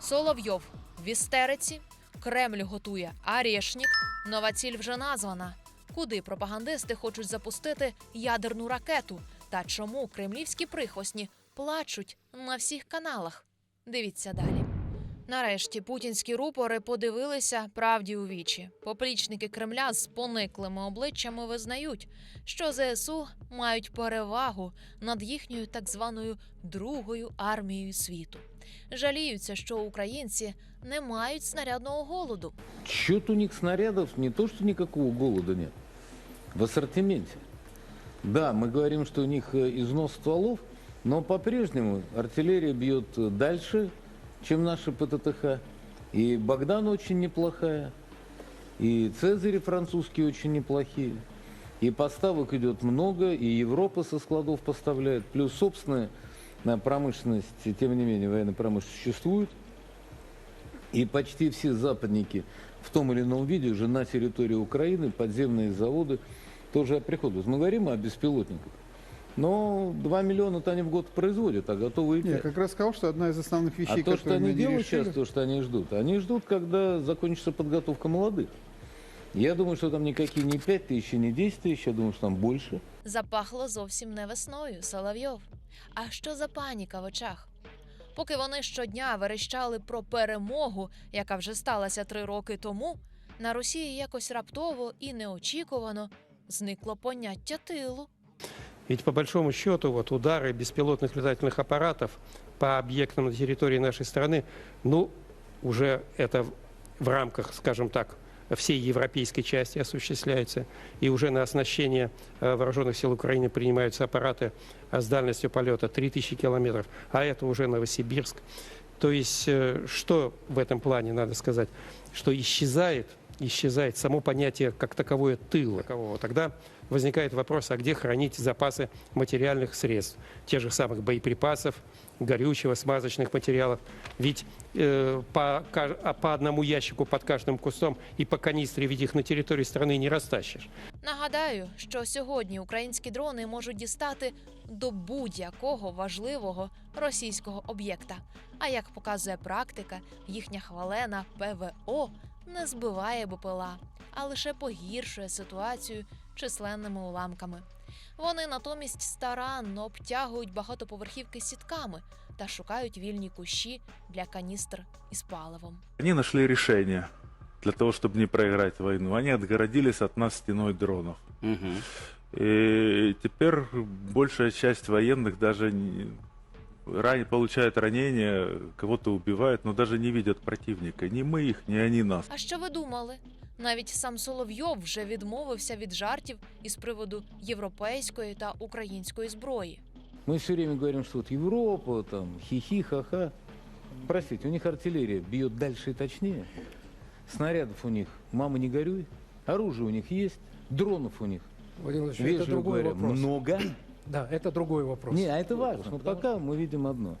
Соловйов в істериці. Кремль готує Арєшнік. Нова ціль вже названа. Куди пропагандисти хочуть запустити ядерну ракету? Та чому кремлівські прихвостні плачуть на всіх каналах? Дивіться далі. Нарешті путінські рупори подивилися правді у вічі. Поплічники Кремля з пониклими обличчями визнають, що ЗСУ мають перевагу над їхньою так званою другою армією світу. Жаліються, що українці не мають снарядного голоду. Счет у них снарядов не то, что никакого голода нет. В ассортименте. Да, мы говорим, что у них э, износ стволов, но по-прежнему артиллерия бьет э, дальше, чем наши ПТТХ. И Богдан очень неплохая, и Цезари французские очень неплохие. И поставок идет много, и Европа со складов поставляет. Плюс собственная э, промышленность, тем не менее, военная промышленность существует. И почти все западники в том или ином виде уже на территории Украины, подземные заводы тоже приходят. Мы говорим о беспилотниках. Но 2 миллиона-то они в год производят, а готовы и Я пять. как раз сказал, что одна из основных вещей, А то, что которые они мы не делают решили, сейчас, то, что они ждут, они ждут, когда закончится подготовка молодых. Я думаю, что там никакие не 5 тысяч, и не 10 тысяч, я думаю, что там больше. Запахло зовсім не весною, Соловйов. А що за паніка в очах? Поки вони щодня верещали про перемогу, яка вже сталася три роки тому, на Росії якось раптово і неочікувано зникло поняття тилу. Ведь по большому счету вот удары беспилотных летательных аппаратов по объектам на территории нашей страны, ну, уже это в- в рамках, скажем так, всей европейской части осуществляется. И уже на оснащение э, вооруженных сил Украины принимаются аппараты э, с дальностью полета 3000 километров, а это уже Новосибирск. То есть, э, что в этом плане надо сказать? Что исчезает, исчезает само понятие как таковое тыла. Такового. Тогда возникает вопрос, а где хранить запасы материальных средств, тех же самых боеприпасов, горючего, смазочных материалов. Ведь э, по, ка- а по одному ящику под каждым кустом и по канистре, ведь их на территории страны не растащишь. Нагадаю, що сьогодні українські дрони можуть дістати до будь-якого важливого російського об'єкта. А як показує практика, їхня хвалена ПВО не збиває БПЛА, а лише погіршує ситуацію численними уламками. Вони натомість старанно обтягують багатоповерхівки сітками та шукають вільні кущі для каністр із паливом. Они нашли решение для того, чтобы не проиграть войну. Они отгородились от нас стеной дронов. И теперь большая часть военных даже не- ран- получают ранения, кого-то убивают, но даже не видят противника. Ни мы их, ни они нас. А що ви думали? Навіть сам Соловйов вже відмовився від жартів із приводу європейської та української зброї. Мы все время говорим, что вот Европа, там, хихи, ха-ха. Простите, у них артиллерия бьет дальше и точнее. Снарядов у них, мама не горюй. Оружие у них есть, дронов у них, Владимир Владимирович, это вежливо другой говоря, вопрос. много. Да, это другой вопрос. Не, а это важно. Но пока мы видим одно.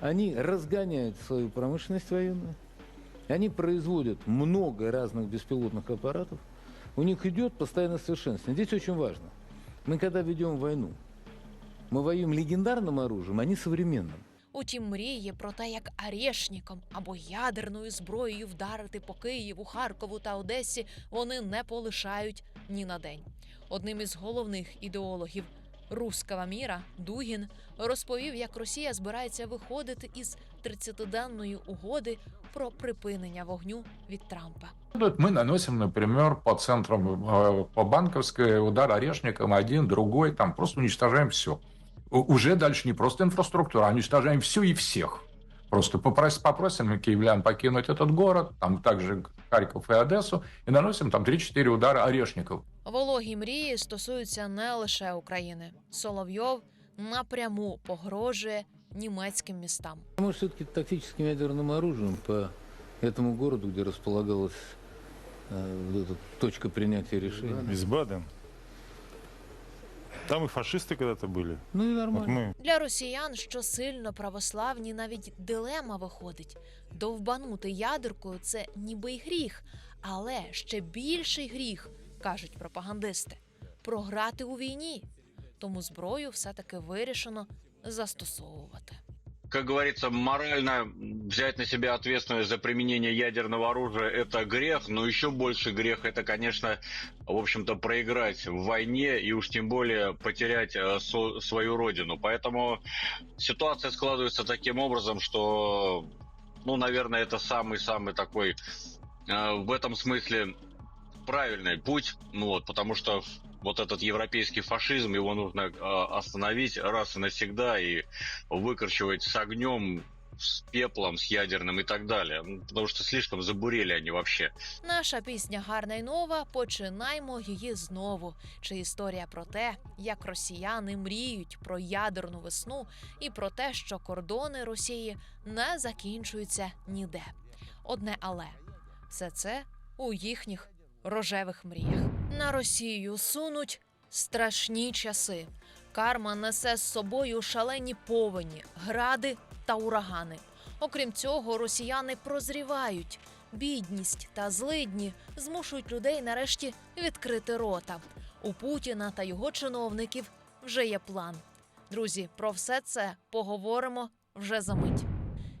Они разгоняют свою промышленность военную. Они производят много разных беспилотных аппаратов. У них идет постоянное совершенствование. Здесь очень важно. Мы когда ведем войну, мы воюем легендарным оружием, а не современным. Утім, мріє про те, як арешніком або ядерною зброєю вдарити по Києву, Харкову та Одесі вони не полишають ні на день. Одним із головних ідеологів руского міра Дугін розповів, як Росія збирається виходити із 30-денної угоди про припинення вогню від Трампа. Вот Мы наносим, например, по центрам, э, по банковской удар орешником один, другой, там просто уничтожаем все. Уже дальше не просто инфраструктура, а уничтожаем все и всех. Просто попрос, попросим киевлян покинуть этот город, там также Харьков и Одессу, и наносим там 3-4 удара орешников. Вологі мрії стосуються не лише України. Соловйов напряму погрожує німецьким містам. Может, все-таки тактическим ядерным оружием по этому городу, где располагалась э, вот эта точка принятия решений. Висбаден. Там и фашисты когда-то были. Ну и Вот нормально. мы Для росіян, що сильно православні, навіть дилема виходить. Довбанути ядеркою це ніби й гріх, але ще більший гріх, кажуть пропагандисти, програти у війні. Тому зброю все-таки вирішено застосовувати. как говорится, морально взять на себя ответственность за применение ядерного оружия – это грех, но еще больше грех – это, конечно, в общем-то, проиграть в войне и уж тем более потерять э, свою родину. Поэтому ситуация складывается таким образом, что, ну, наверное, это самый-самый такой э, в этом смысле правильный путь, ну вот, потому что вот этот европейский фашизм, его нужно э, остановить раз и навсегда и выкорчевать с огнем, с пеплом, с ядерным и так далее. Ну, Потому что слишком забурели они вообще. Наша пісня гарна й нова. Починаймо її знову. Чи історія про те, як росіяни мріють про ядерну весну, і про те, що кордони Росії не закінчуються ніде. Одне але все це у їхніх рожевих мріях. На Росію сунуть страшні часи. Карма несе з собою шалені повені, гради та урагани. Окрім цього, росіяни прозрівають. Бідність та злидні змушують людей нарешті відкрити рота. У Путіна та його чиновників вже є план. Друзі, про все це поговоримо вже за мить.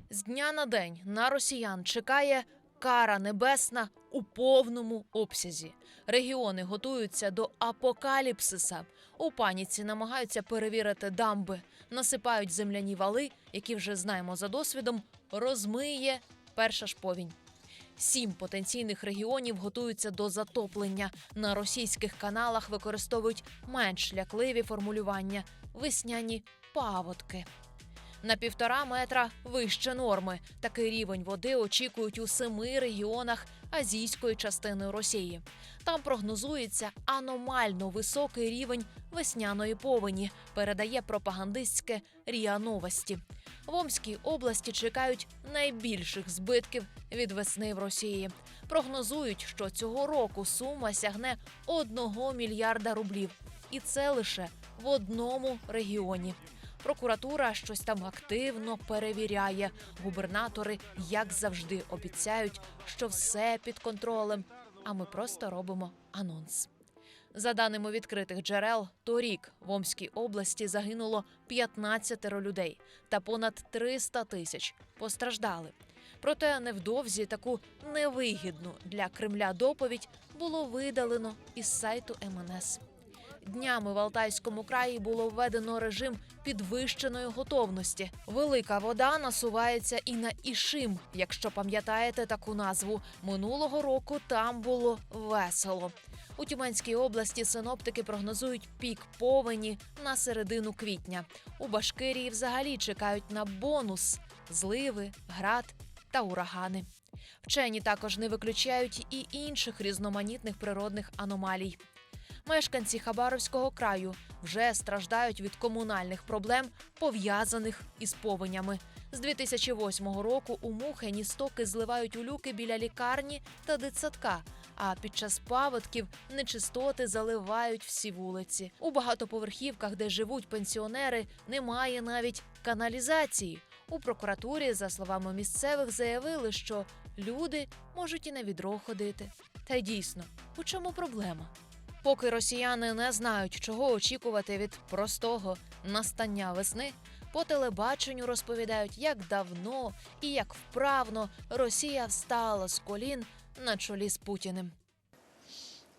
З дня на день на росіян чекає кара небесна у повному обсязі. Регіони готуються до апокаліпсиса. У паніці намагаються перевірити дамби, насипають земляні вали, які вже знаємо за досвідом, розмиє перша ж повінь. Сім потенційних регіонів готуються до затоплення. На російських каналах використовують менш лякливі формулювання весняні паводки. На півтора метра вище норми. Такий рівень води очікують у семи регіонах азійської частини Росії. Там прогнозується аномально високий рівень весняної повені, передає пропагандистське РІА Новості. В Омській області чекають найбільших збитків від весни в Росії. Прогнозують, що цього року сума сягне 1 мільярда рублів, і це лише в одному регіоні. Прокуратура щось там активно перевіряє. Губернатори, як завжди, обіцяють, що все під контролем. А ми просто робимо анонс. За даними відкритих джерел, торік в Омській області загинуло 15 людей та понад 300 тисяч постраждали. Проте невдовзі таку невигідну для Кремля доповідь було видалено із сайту МНС. Днями в Алтайському краї було введено режим підвищеної готовності. Велика вода насувається і на Ішим, якщо пам'ятаєте таку назву. Минулого року там було весело. У Тюменській області синоптики прогнозують пік повені на середину квітня. У Башкирії взагалі чекають на бонус зливи, град та урагани. Вчені також не виключають і інших різноманітних природних аномалій. Мешканці Хабаровського краю вже страждають від комунальних проблем, пов'язаних із повенями. З 2008 року у Мухені стоки зливають у люки біля лікарні та дитсадка. А під час паводків нечистоти заливають всі вулиці. У багатоповерхівках, де живуть пенсіонери, немає навіть каналізації. У прокуратурі, за словами місцевих, заявили, що люди можуть і на відро ходити. Та й дійсно, у чому проблема? Поки росіяни не знають, чого очікувати від простого настання весни, по телебаченню розповідають, як давно і як вправно Росія встала з колін на чолі з Путіним.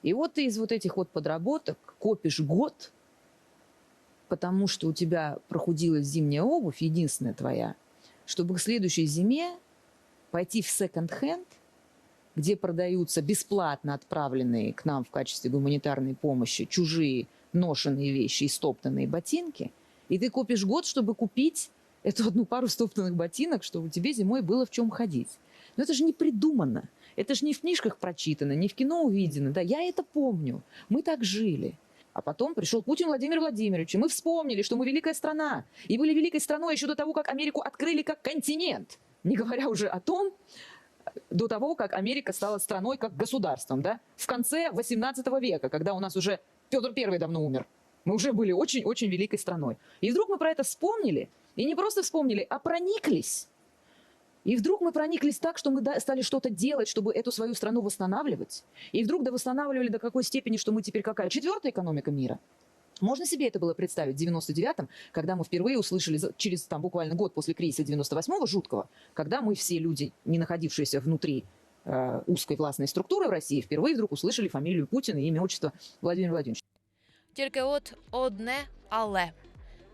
И вот ты из вот этих вот подработок копишь год, потому что у тебя прохудилась зимняя обувь, единственная твоя, чтобы к следующей зиме пойти в секонд-хенд, где продаются бесплатно отправленные к нам в качестве гуманитарной помощи чужие ношенные вещи и стоптанные ботинки, и ты копишь год, чтобы купить эту одну пару стоптанных ботинок, чтобы тебе зимой было в чем ходить. Но это же не придумано. Это же не в книжках прочитано, не в кино увидено. Да, я это помню. Мы так жили. А потом пришел Путин Владимир Владимирович, и мы вспомнили, что мы великая страна. И были великой страной еще до того, как Америку открыли как континент. Не говоря уже о том, до того, как Америка стала страной как государством, да? В конце 18 века, когда у нас уже Петр Первый давно умер. Мы уже были очень-очень великой страной. И вдруг мы про это вспомнили. И не просто вспомнили, а прониклись. И вдруг мы прониклись так, что мы стали что-то делать, чтобы эту свою страну восстанавливать. И вдруг да восстанавливали до какой степени, что мы теперь какая? Четвертая экономика мира. Можно себе это было представить в 99-м, когда мы впервые услышали, через там буквально год после кризиса 98-го жуткого, когда мы все люди, не находившиеся внутри э, узкой властной структуры в России, впервые вдруг услышали фамилию Путина и имя, отчество Владимира Владимировича. Тільки от одне але.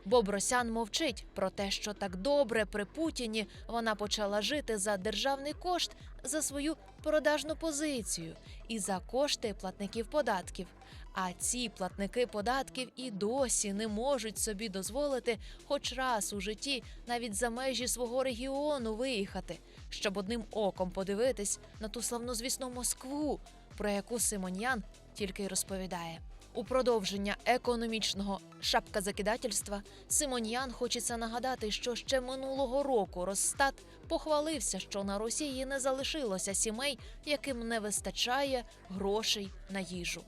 Боб Росян мовчить про те, що так добре при Путіні вона почала жити за державний кошт, за свою продажну позицію і за кошти платників податків. А ці платники податків і досі не можуть собі дозволити хоч раз у житті навіть за межі свого регіону виїхати, щоб одним оком подивитись на ту славнозвісну Москву, про яку Симоньян тільки й розповідає. У продовження економічного шапказакидательства Симоньян хочеться нагадати, що ще минулого року Росстат похвалився, що на Росії не залишилося сімей, яким не вистачає грошей на їжу.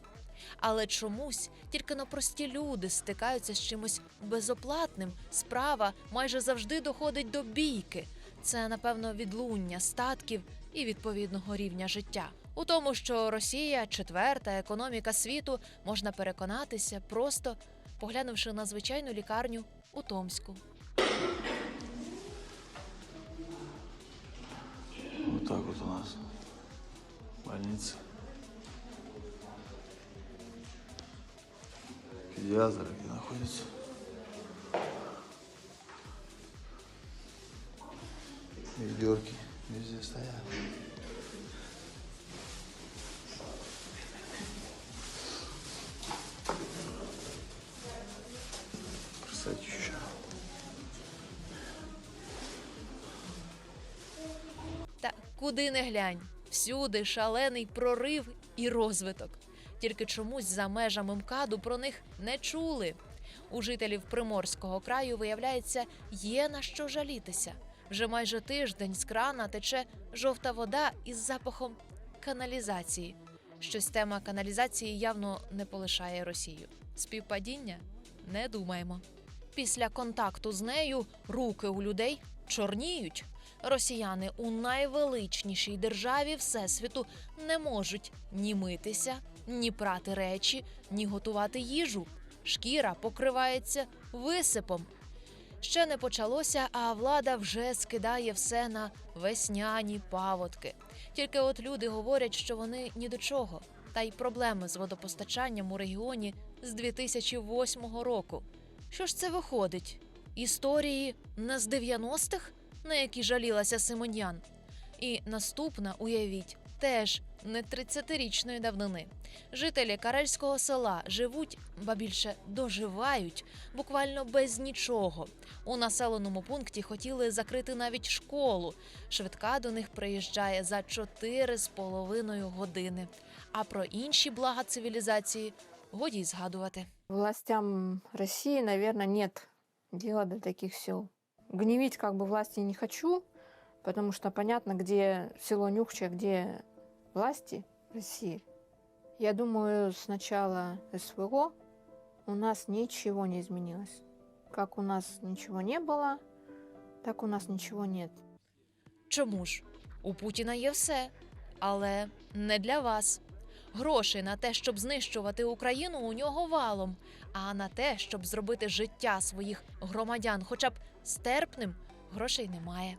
Але чомусь тільки на прості люди стикаються з чимось безоплатним. Справа майже завжди доходить до бійки. Це, напевно, відлуння статків і відповідного рівня життя. У тому, що Росія четверта економіка світу, можна переконатися, просто поглянувши на звичайну лікарню у Томську. Вот так вот у нас больница. Педиатры где находятся. Ведерки везде стоят. Куди не глянь, всюди шалений прорив і розвиток. Тільки чомусь за межами МКАДу про них не чули. У жителів Приморського краю, виявляється, є на що жалітися. Вже майже тиждень з крана тече жовта вода із запахом каналізації. Щось тема каналізації явно не полишає Росію. Співпадіння? Не думаємо. Після контакту з нею руки у людей чорніють. Росіяни у найвеличнішій державі Всесвіту не можуть ні митися, ні прати речі, ні готувати їжу. Шкіра покривається висипом. Ще не почалося, а влада вже скидає все на весняні паводки. Тільки от люди говорять, що вони ні до чого. Та й проблеми з водопостачанням у регіоні з 2008 року. Що ж це виходить? Історії не з 90-х, на які жалілася Симоньян. І наступна, уявіть, теж не 30-річної давнини. Жителі карельського села живуть, ба більше доживають, буквально без нічого. У населеному пункті хотіли закрити навіть школу. Швидка до них приїжджає за 4,5 години. А про інші блага цивілізації годі згадувати. Властям России, наверное, нет дела до таких сел. Гневить как бы власти не хочу, потому что понятно, где село Нюхче, где власти России. Я думаю, с начала СВО у нас ничего не изменилось. Как у нас ничего не было, так у нас ничего нет. Чому ж? У Путіна є все, але не для вас. Грошей на те, щоб знищувати Україну, у нього валом, а на те, щоб зробити життя своїх громадян хоча б стерпним, грошей немає.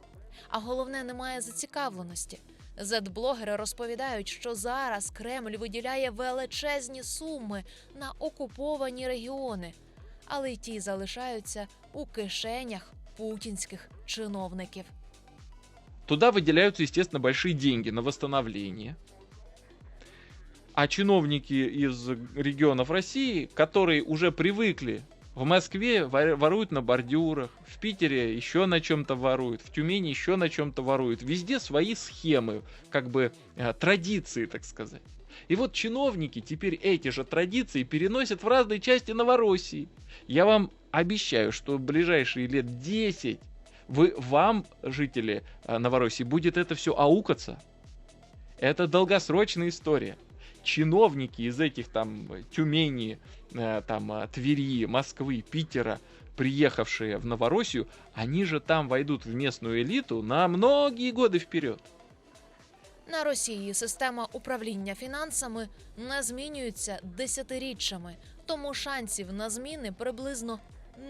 А головне, немає зацікавленості. Зетблогери розповідають, що зараз Кремль виділяє величезні суми на окуповані регіони, але й ті залишаються у кишенях путінських чиновників. Туда выделяются, естественно, большие деньги на восстановление. А чиновники из регионов России, которые уже привыкли в Москве вор- воруют на бордюрах, в Питере еще на чем-то воруют, в Тюмени еще на чем-то воруют. Везде свои схемы, как бы э, традиции, так сказать. И вот чиновники теперь эти же традиции переносят в разные части Новороссии. Я вам обещаю, что в ближайшие лет 10 вы, вам, жители э, Новороссии, будет это все аукаться. Это долгосрочная история Чиновники из этих там э, Тюмени, э, там э, Твери, Москвы, Питера, приехавшие в Новороссию, они же там войдут в местную элиту на многие годы вперед. На Росії система управління фінансами не змінюється десятиріччями. тому шансів на зміни приблизно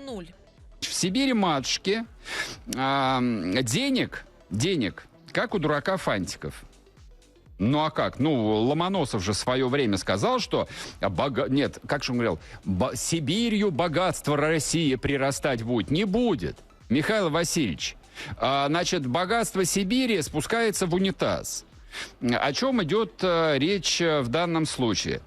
нуль. В Сибири матушки а, денег, денег, как у дурака фантиков. ну а как? Ну, Ломоносов же в свое время сказал, что... бога- Нет, как же он говорил? «Бо- Сибирью богатство России прирастать будет. Не будет. Михаил Васильевич, а, значит, богатство Сибири спускается в унитаз. О чем идет э, речь э, в данном случае?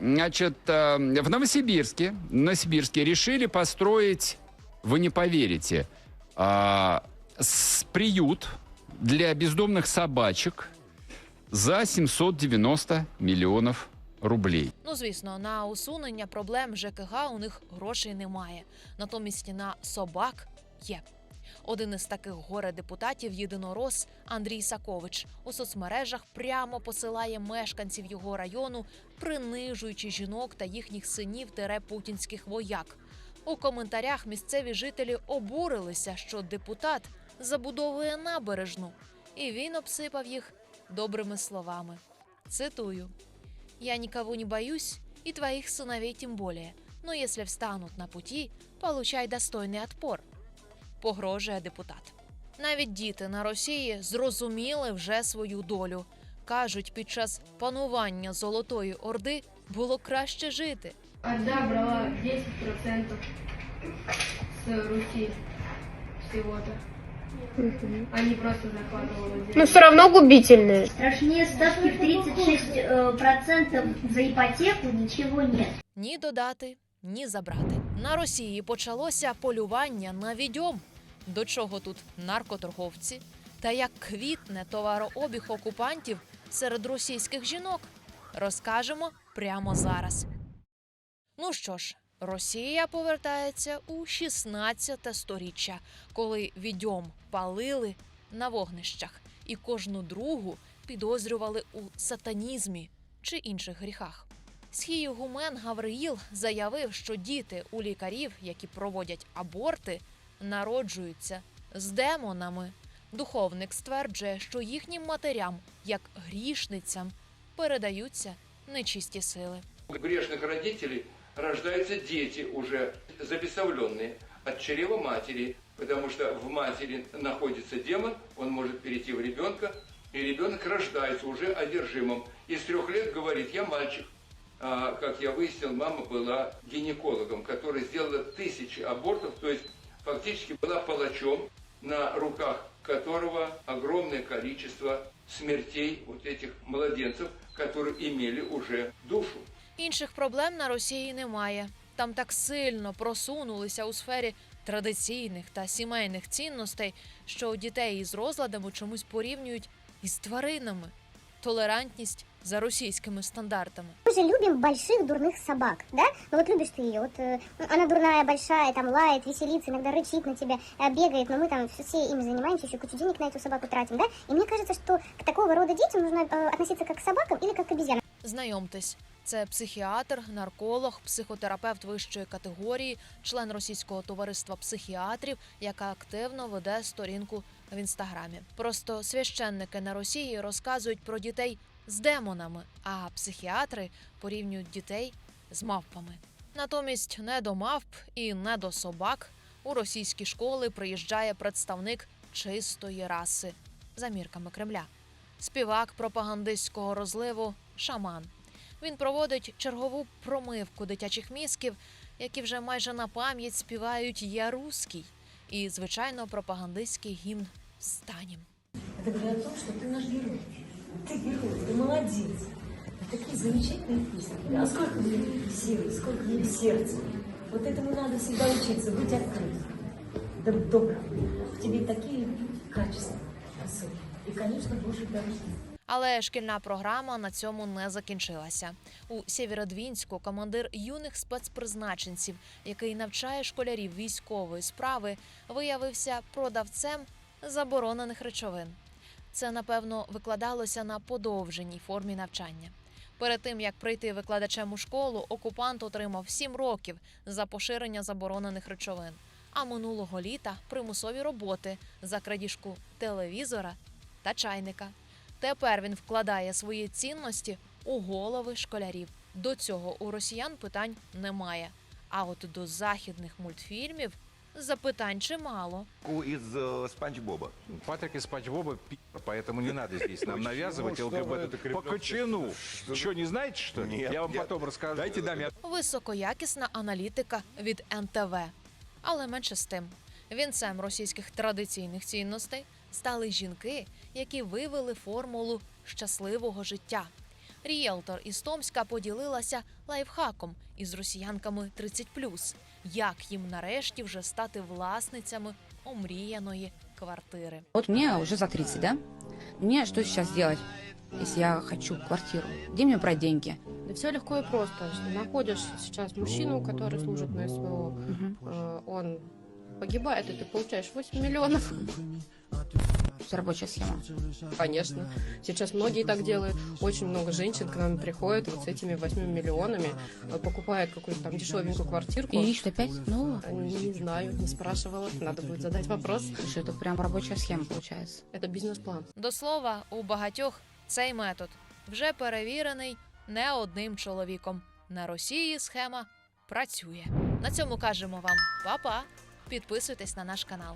Значит, э, в Новосибирске, Новосибирске решили построить, вы не поверите, а, с- приют для бездомных собачек за 790 миллионов рублей. Ну, звісно, на усунення проблем ЖКГ у них грошей немає. Натомість на собак є. Один із таких горе депутатів єдинорос Андрій Сакович у соцмережах прямо посилає мешканців його району, принижуючи жінок та їхніх синів тере путінських вояк. У коментарях місцеві жителі обурилися, що депутат забудовує набережну, і він обсипав їх добрими словами. Цитую. Я никого не боюсь, и твоих сыновей тем более. Но если встанут на пути, получай достойний отпор. Погрожує депутат. Навіть діти на Росії зрозуміли вже свою долю. Кажуть, під час панування Золотої Орди було краще жити. Орда брала 10% с Руси всего-то. Они просто захватывали Но все равно губительные. Страшнее ставки в 36% э, процентов за ипотеку ничего нет. Ні додати, ні забрати. На Росії почалося полювання на відьом. До чого тут наркоторговці? Та як квітне товарообіг окупантів серед російських жінок? Розкажемо прямо зараз. Ну що ж, Росія повертається у 16 сторіччя, коли відьом палили на вогнищах і кожну другу підозрювали у сатанізмі чи інших гріхах. Схієгумен Гавриїл заявив, що діти у лікарів, які проводять аборти, народжуються з демонами. Духовник стверджує, що їхнім матерям, як грішницям, передаються нечисті сили. У грешных родителей рождаются дети уже забесовленные от чрева матери, потому что в матери находится демон, он может перейти в ребенка, и ребенок рождается уже одержимым. И с трех лет говорит, я мальчик. А, как я выяснил, мама была гинекологом, которая сделала тысячи абортов, то есть фактически была палачом, на руках которого огромное количество смертей вот этих младенцев, которые имели уже душу. Інших проблем на Росії немає. Там так сильно просунулися у сфері традиційних та сімейних цінностей, що дітей із розладами чомусь порівнюють із тваринами. Толерантність за російськими стандартами. Мы же любим больших дурных собак, да? Ну вот любишь ты ее, вот э, она дурная, большая, там лает, веселится, иногда рычит на тебя, э, бегает, но мы там все ими занимаемся, еще кучу денег на эту собаку тратим, да? И мне кажется, что к такого рода детям нужно э, относиться как к собакам или как к обезьянам. Знайомтесь, це психіатр, нарколог, психотерапевт вищої категорії, член російського товариства психіатрів, яка активно веде сторінку в інстаграмі. Просто священники на Росії розказують про дітей з демонами, а психіатри порівнюють дітей з мавпами. Натомість не до мавп і не до собак у російські школи приїжджає представник чистої раси за мірками Кремля. Співак пропагандистського розливу Шаман. Він проводить чергову промивку дитячих мізків, які вже майже на пам'ять співають Я руський і, звичайно, пропагандистський гімн Станім. Это говорит о том, что ты наш герой. Ты герой, ты молодец. Это такие замечательные песни. А сколько в них силы, сколько в них сердца. Вот этому надо всегда учиться, быть открытым, доб- добрым. В тебе такие качества особые. И, конечно, Божий дар есть. Але шкільна програма на цьому не закінчилася. У Сєвєродвінську командир юних спецпризначенців, який навчає школярів військової справи, виявився продавцем заборонених речовин. Це напевно викладалося на подовженій формі навчання. Перед тим як прийти викладачем у школу, окупант отримав 7 років за поширення заборонених речовин. А минулого літа примусові роботи за крадіжку телевізора та чайника. Тепер він вкладає свої цінності у голови школярів. До цього у росіян питань немає. А от до західних мультфільмів запитань чимало. Из э, Спанч Боба. Патрик из Спанч Боба поэтому не надо здесь нам навязывать Что вы, это ЛГБТ. По кремлевское кочану. Что, не знаете, что ли? Нет, Я вам нет. потом расскажу. Дайте дам я Високоякісна аналітика від НТВ. Але менше з тим, вінцем російських традиційних цінностей стали жінки, які вивели формулу щасливого життя. Ріелтор із Томська поділилася лайфхаком із росіянками 30+, як їм нарешті вже стати власницями омріяної квартири. Вот мне уже за 30, да? Мне что сейчас делать, если я хочу квартиру? Где мне брать деньги? Да все легко и просто. Находишь сейчас мужчину, который служит на СВО, э, он погибает, и ты получаешь 8 миллионов. Это рабочая схема. Конечно. Сейчас многие так делают. Очень много женщин к нам приходят вот с этими 8 миллионами, э, покупают какую-то там дешевенькую квартирку. И ищут опять нового? А, Не, не знаю, не спрашивала. Надо будет задать вопрос. Что это прям рабочая схема получается? Это бизнес-план. До слова, у багатьох цей метод вже перевірений не одним чоловіком. На Росії схема працює. На цьому кажемо вам па-па. Підписуйтесь на наш канал,